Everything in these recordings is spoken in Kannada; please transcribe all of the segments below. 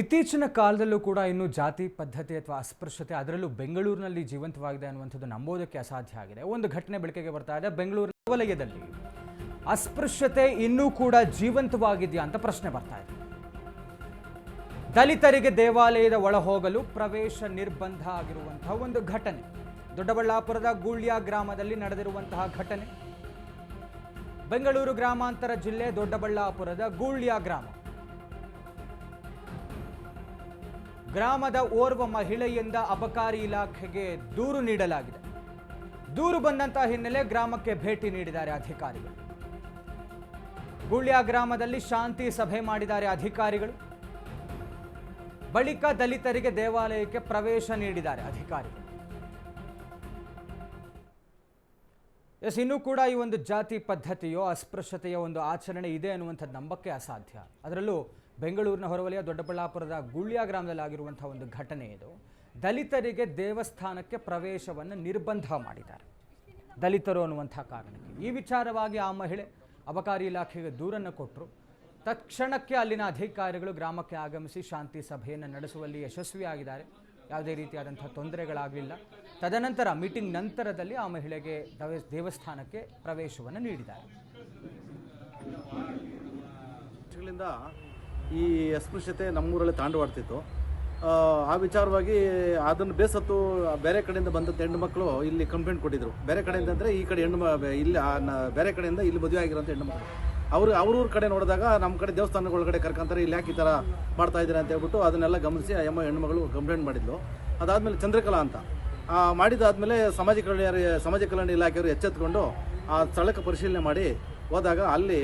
ಇತ್ತೀಚಿನ ಕಾಲದಲ್ಲೂ ಕೂಡ ಇನ್ನು ಜಾತಿ, ಪದ್ಧತಿ ಅಥವಾ ಅಸ್ಪೃಶ್ಯತೆ ಅದರಲ್ಲೂ ಬೆಂಗಳೂರಿನಲ್ಲಿ ಜೀವಂತವಾಗಿದೆ ಅನ್ನುವಂಥದ್ದು ನಂಬೋದಕ್ಕೆ ಅಸಾಧ್ಯ ಆಗಿದೆ. ಒಂದು ಘಟನೆ ಬೆಳಕಿಗೆ ಬರ್ತಾ ಇದೆ. ಬೆಂಗಳೂರಿನ ವಲಯದಲ್ಲಿ ಅಸ್ಪೃಶ್ಯತೆ ಇನ್ನೂ ಕೂಡ ಜೀವಂತವಾಗಿದೆಯಾ ಅಂತ ಪ್ರಶ್ನೆ ಬರ್ತಾ ಇದೆ. ದಲಿತರಿಗೆ ದೇವಾಲಯದ ಒಳ ಹೋಗಲು ಪ್ರವೇಶ ನಿರ್ಬಂಧ ಆಗಿರುವಂತಹ ಒಂದು ಘಟನೆ. ದೊಡ್ಡಬಳ್ಳಾಪುರದ ಗೂಳ್ಯ ಗ್ರಾಮದಲ್ಲಿ ನಡೆದಿರುವಂತಹ ಘಟನೆ. ಬೆಂಗಳೂರು ಗ್ರಾಮಾಂತರ ಜಿಲ್ಲೆ ದೊಡ್ಡಬಳ್ಳಾಪುರದ ಗೂಳ್ಯ ಗ್ರಾಮ. ಗ್ರಾಮದ ಓರ್ವ ಮಹಿಳೆಯಿಂದ ಅಬಕಾರಿ ಇಲಾಖೆಗೆ ದೂರು ನೀಡಲಾಗಿದೆ. ದೂರು ಬಂದಂತಹ ಹಿನ್ನೆಲೆ ಗ್ರಾಮಕ್ಕೆ ಭೇಟಿ ನೀಡಿದ್ದಾರೆ ಅಧಿಕಾರಿಗಳು. ಗುಳ್ಯ ಗ್ರಾಮದಲ್ಲಿ ಶಾಂತಿ ಸಭೆ ಮಾಡಿದ್ದಾರೆ ಅಧಿಕಾರಿಗಳು. ಬಳಿಕ ದಲಿತರಿಗೆ ದೇವಾಲಯಕ್ಕೆ ಪ್ರವೇಶ ನೀಡಿದ್ದಾರೆ ಅಧಿಕಾರಿಗಳು. ಎಸ್, ಇನ್ನೂ ಕೂಡ ಈ ಒಂದು ಜಾತಿ ಪದ್ಧತಿಯೋ ಅಸ್ಪೃಶ್ಯತೆಯ ಒಂದು ಆಚರಣೆ ಇದೆ ಅನ್ನುವಂಥದ್ದು ನಂಬಕ್ಕೆ ಅಸಾಧ್ಯ. ಅದರಲ್ಲೂ ಬೆಂಗಳೂರಿನ ಹೊರವಲಯ ದೊಡ್ಡಬಳ್ಳಾಪುರದ ಗುಳ್ಯ ಗ್ರಾಮದಲ್ಲಿ ಆಗಿರುವಂಥ ಒಂದು ಘಟನೆ ಇದು. ದಲಿತರಿಗೆ ದೇವಸ್ಥಾನಕ್ಕೆ ಪ್ರವೇಶವನ್ನು ನಿರ್ಬಂಧ ಮಾಡಿದ್ದಾರೆ. ದಲಿತರು ಅನ್ನುವಂಥ ಕಾರಣಕ್ಕೆ. ಈ ವಿಚಾರವಾಗಿ ಆ ಮಹಿಳೆ ಅಬಕಾರಿ ಇಲಾಖೆಗೆ ದೂರನ್ನು ಕೊಟ್ಟರು ತಕ್ಷಣಕ್ಕೆ ಅಲ್ಲಿನ ಅಧಿಕಾರಿಗಳು ಗ್ರಾಮಕ್ಕೆ ಆಗಮಿಸಿ ಶಾಂತಿ ಸಭೆಯನ್ನು ನಡೆಸುವಲ್ಲಿ ಯಶಸ್ವಿಯಾಗಿದ್ದಾರೆ. ಯಾವುದೇ ರೀತಿಯಾದಂಥ ತೊಂದರೆಗಳಾಗಲಿಲ್ಲ. ತದನಂತರ ಮೀಟಿಂಗ್ ನಂತರದಲ್ಲಿ ಆ ಮಹಿಳೆಗೆ ದವೆ- ದೇವಸ್ಥಾನಕ್ಕೆ ಪ್ರವೇಶವನ್ನು ನೀಡಿದ್ದಾರೆ. ಈ ಅಸ್ಪೃಶ್ಯತೆ ನಮ್ಮೂರಲ್ಲಿ ತಾಂಡವಾಡ್ತಿತ್ತು. ಆ, ವಿಚಾರವಾಗಿ ಅದನ್ನು ಬೇಸತ್ತು ಬೇರೆ ಕಡೆಯಿಂದ ಬಂದಂಥ ಹೆಣ್ಣು ಮಕ್ಕಳು ಇಲ್ಲಿ ಕಂಪ್ಲೇಂಟ್ ಕೊಟ್ಟಿದ್ರು. ಬೇರೆ ಕಡೆಯಿಂದ ಅಂದರೆ ಈ ಕಡೆ ಹೆಣ್ಣು ಇಲ್ಲಿ ಬೇರೆ ಕಡೆಯಿಂದ ಇಲ್ಲಿ ಮದುವೆ ಆಗಿರೋಂಥ ಹೆಣ್ಣು ಮಕ್ಕಳು. ಅವರು ಅವ್ರವ್ರ ಕಡೆ ನೋಡಿದಾಗ ನಮ್ಮ ಕಡೆ ದೇವಸ್ಥಾನಗಳೊಳಗಡೆ ಕರ್ಕೊಂತಾರೆ ಇಲ್ಲಿ ಯಾಕೆ ಈ ಥರ ಮಾಡ್ತಾ ಇದ್ದೀರಾ ಅಂತ ಹೇಳ್ಬಿಟ್ಟು ಅದನ್ನೆಲ್ಲ ಗಮನಿಸಿ ಎಮ್ಮ ಹೆಣ್ಣು ಮಗಳು ಕಂಪ್ಲೇಂಟ್ ಮಾಡಿದ್ಲು. ಅದಾದಮೇಲೆ ಚಂದ್ರಕಲಾ ಅಂತ. ಮಾಡಿದಾದ್ಮೇಲೆ ಸಮಾಜ ಕಲ್ಯಾಣ ಸಮಾಜ ಕಲ್ಯಾಣ ಇಲಾಖೆಯವರು ಎಚ್ಚೆತ್ಕೊಂಡು ಆ ಸ್ಥಳಕ್ಕೆ ಪರಿಶೀಲನೆ ಮಾಡಿ ಹೋದಾಗ ಅಲ್ಲಿ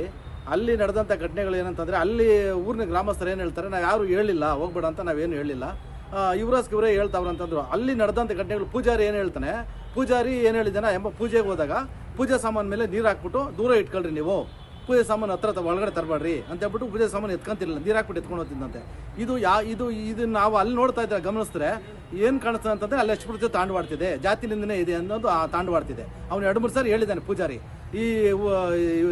ಅಲ್ಲಿ ನಡೆದಂಥ ಘಟನೆಗಳು ಏನಂತಂದರೆ ಅಲ್ಲಿ ಊರಿನ ಗ್ರಾಮಸ್ಥರು ಏನು ಹೇಳ್ತಾರೆ, ನಾವು ಯಾರು ಹೇಳಿಲ್ಲ, ಹೋಗ್ಬೇಡ ಅಂತ ನಾವೇನು ಹೇಳಿಲ್ಲ. ಯುವರಾಜ್ ಇವರೇ ಹೇಳ್ತಾವ್ರು ಅಂತಂದ್ರು. ಅಲ್ಲಿ ನಡೆದಂಥ ಘಟನೆಗಳು ಪೂಜಾರಿ ಏನು ಹೇಳ್ತಾನೆ, ಪೂಜಾರಿ ಏನು ಹೇಳಿದ್ದಾನೆ ಎಂಬ ಪೂಜೆಗೆ ಹೋದಾಗ ಪೂಜೆ ಸಾಮಾನು ಮೇಲೆ ನೀರು ಹಾಕ್ಬಿಟ್ಟು ದೂರ ಇಟ್ಕೊಳ್ರಿ ನೀವು. ಪೂಜೆ ಸಾಮಾನು ಹತ್ರ ಒಳಗಡೆ ತರಬೇಡ್ರಿ ಅಂತ ಹೇಳ್ಬಿಟ್ಟು ಪೂಜೆ ಸಾಮಾನು ಎತ್ಕೊಂತಿರಲಿಲ್ಲ. ನೀರು ಹಾಕ್ಬಿಟ್ಟು ಎತ್ಕೊಂಡು ಹೋಗ್ತಿದ್ದಂತೆ ಇದು ಯಾ ಇದು ಇದನ್ನ ನಾವು ಅಲ್ಲಿ ನೋಡ್ತಾ ಇದ್ರೆ ಗಮನಿಸಿದ್ರೆ ಏನು ಕಾಣಿಸ್ತದೆ ಅಂತಂದ್ರೆ ಅಲ್ಲಿ ಅಷ್ಟು ತಾಂಡವಾಡ್ತಿದೆ. ಜಾತಿ ನಿಂದನೆ ಇದೆ ಅನ್ನೋದು ಆ ತಾಂಡವಾಡ್ತಿದೆ. ಅವ್ನು ಎರಡು ಮೂರು ಸಾರಿ ಹೇಳಿದ್ದಾನೆ ಪೂಜಾರಿ, ಈ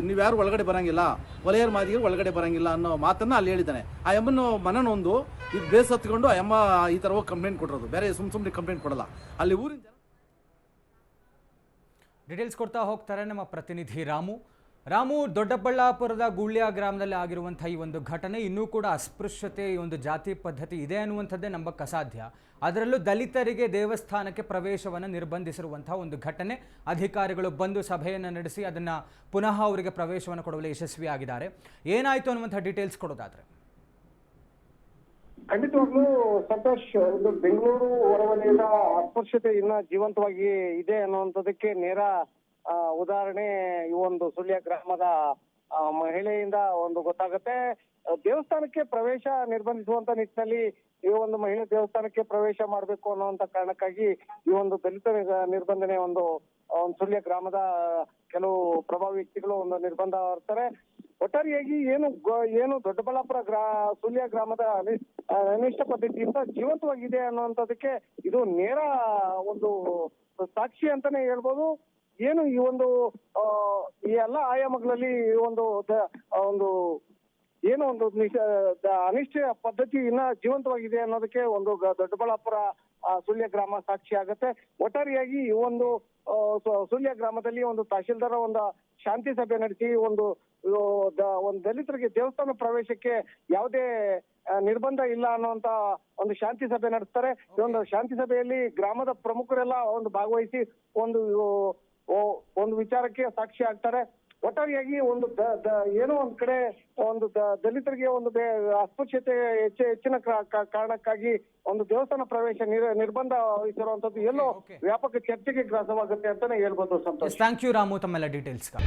ನೀವ್ಯಾರು ಒಳಗಡೆ ಬರಂಗಿಲ್ಲ, ಒಲೆಯರ್ ಮಾದಿಗೆ ಒಳಗಡೆ ಬರಂಗಿಲ್ಲ ಅನ್ನೋ ಮಾತನ್ನ ಅಲ್ಲಿ ಹೇಳಿದ್ದಾನೆ. ಆ ಎಮ್ಮನ್ನು ಮನನೊಂದು ಇದು ಬೇಸತ್ಕೊಂಡು ಆ ಎಮ್ಮ ಈ ಥರ ಹೋಗಿ ಕಂಪ್ಲೇಂಟ್ ಕೊಟ್ಟಿರೋದು. ಬೇರೆ ಸುಮ್ ಸುಮ್ಮನೆ ಕಂಪ್ಲೇಂಟ್ ಕೊಡಲ್ಲ. ಅಲ್ಲಿ ಊರಿನ ಡೀಟೇಲ್ಸ್ ಕೊಡ್ತಾ ಹೋಗ್ತಾರೆ ನಮ್ಮ ಪ್ರತಿನಿಧಿ ರಾಮು. ರಾಮು ದೊಡ್ಡಬಳ್ಳಾಪುರದ ಗುಳ್ಯ ಗ್ರಾಮದಲ್ಲಿ ಆಗಿರುವಂಥ ಈ ಒಂದು ಘಟನೆ ಇನ್ನೂ ಕೂಡ ಅಸ್ಪೃಶ್ಯತೆ ಈ ಒಂದು ಜಾತಿ ಪದ್ಧತಿ ಇದೆ ಅನ್ನುವಂಥದ್ದೇ ನಂಬಕ್ಕೆ ಅಸಾಧ್ಯ. ಅದರಲ್ಲೂ ದಲಿತರಿಗೆ ದೇವಸ್ಥಾನಕ್ಕೆ ಪ್ರವೇಶವನ್ನು ನಿರ್ಬಂಧಿಸಿರುವಂತಹ ಒಂದು ಘಟನೆ. ಅಧಿಕಾರಿಗಳು ಬಂದು ಸಭೆಯನ್ನು ನಡೆಸಿ ಅದನ್ನು ಪುನಃ ಅವರಿಗೆ ಪ್ರವೇಶವನ್ನು ಕೊಡುವಲ್ಲಿ ಯಶಸ್ವಿಯಾಗಿದ್ದಾರೆ. ಏನಾಯಿತು ಅನ್ನುವಂಥ ಡೀಟೇಲ್ಸ್ ಕೊಡೋದಾದ್ರೆ. ಖಂಡಿತವಾಗ್ಲೂ ಸಂತೋಷ್ ಬೆಂಗಳೂರು ಹೊರವಲಯದ ಅಸ್ಪೃಶ್ಯತೆ ಇನ್ನ ಜೀವಂತವಾಗಿ ಇದೆ ಅನ್ನುವಂಥದ್ದಕ್ಕೆ ನೇರ ಉದಾಹರಣೆ ಈ ಒಂದು ಸುಳ್ಯ ಗ್ರಾಮದ ಮಹಿಳೆಯಿಂದ ಒಂದು ಗೊತ್ತಾಗುತ್ತೆ. ದೇವಸ್ಥಾನಕ್ಕೆ ಪ್ರವೇಶ ನಿರ್ಬಂಧಿಸುವಂತ ನಿಟ್ಟಿನಲ್ಲಿ ಈ ಒಂದು ಮಹಿಳೆ ದೇವಸ್ಥಾನಕ್ಕೆ ಪ್ರವೇಶ ಮಾಡಬೇಕು ಅನ್ನುವಂತ ಕಾರಣಕ್ಕಾಗಿ ಈ ಒಂದು ದಲಿತ ನಿರ್ಬಂಧನೆ ಒಂದು ಸುಳ್ಯ ಗ್ರಾಮದ ಕೆಲವು ಪ್ರಭಾವಿ ವ್ಯಕ್ತಿಗಳು ಒಂದು ನಿರ್ಬಂಧ ಹೊರ್ತಾರೆ. ಒಟ್ಟಾರೆಯಾಗಿ ಏನು ಏನು ದೊಡ್ಡಬಳ್ಳಾಪುರ ಗ್ರಾ, ಸುಳ್ಯ ಗ್ರಾಮದ ಅನಿ- ಅನಿಷ್ಟ ಪದ್ಧತಿಯಿಂದ ಜೀವಂತವಾಗಿದೆ ಅನ್ನುವಂಥದಕ್ಕೆ ಇದು ನೇರ ಒಂದು ಸಾಕ್ಷಿ ಅಂತಾನೆ ಹೇಳ್ಬೋದು. ಏನು ಈ ಒಂದು ಆ, ಈ ಎಲ್ಲ ಆಯಾಮಗಳಲ್ಲಿ ಈ ಒಂದು ಒಂದು ಏನು ಒಂದು ಅನಿಶ್ಚಯ ಪದ್ಧತಿ ಇನ್ನ ಜೀವಂತವಾಗಿದೆ ಅನ್ನೋದಕ್ಕೆ ಒಂದು ದೊಡ್ಡಬಳ್ಳಾಪುರ ಸುಳ್ಯ ಗ್ರಾಮ ಸಾಕ್ಷಿ ಆಗುತ್ತೆ. ಒಟ್ಟಾರೆಯಾಗಿ ಈ ಒಂದು ಸುಳ್ಯ ಗ್ರಾಮದಲ್ಲಿ ಒಂದು ತಹಶೀಲ್ದಾರ ಒಂದು ಶಾಂತಿ ಸಭೆ ನಡೆಸಿ ಒಂದು ಒಂದು ದಲಿತರಿಗೆ ದೇವಸ್ಥಾನ ಪ್ರವೇಶಕ್ಕೆ ಯಾವುದೇ ನಿರ್ಬಂಧ ಇಲ್ಲ ಅನ್ನುವಂತ ಒಂದು ಶಾಂತಿ ಸಭೆ ನಡೆಸ್ತಾರೆ. ಈ ಒಂದು ಶಾಂತಿ ಸಭೆಯಲ್ಲಿ ಗ್ರಾಮದ ಪ್ರಮುಖರೆಲ್ಲ ಒಂದು ಭಾಗವಹಿಸಿ ಒಂದು ಒಂದು ವಿಚಾರಕ್ಕೆ ಸಾಕ್ಷಿ ಆಗ್ತಾರೆ. ಒಟ್ಟಾರೆಯಾಗಿ ಒಂದು ಏನೋ ಒಂದ್ ಕಡೆ ಒಂದು ದಲಿತರಿಗೆ ಒಂದು ಅಸ್ಪೃಶ್ಯತೆ ಹೆಚ್ಚು ಹೆಚ್ಚಿನ ಕ್ರ- ಕಾರಣಕ್ಕಾಗಿ ಒಂದು ದೇವಸ್ಥಾನ ಪ್ರವೇಶ ನಿರ್- ನಿರ್ಬಂಧ ವಹಿಸಿರುವಂತದ್ದು ಎಲ್ಲೋ ವ್ಯಾಪಕ ಚರ್ಚೆಗೆ ಗ್ರಾಸವಾಗುತ್ತೆ ಅಂತಾನೆ ಹೇಳ್ಬೋದು ಸಂತೋಷ್. ಥ್ಯಾಂಕ್ ಯು ರಾಮು ತಮ್ಮೆಲ್ಲ ಡೀಟೇಲ್ಸ್ಗೆ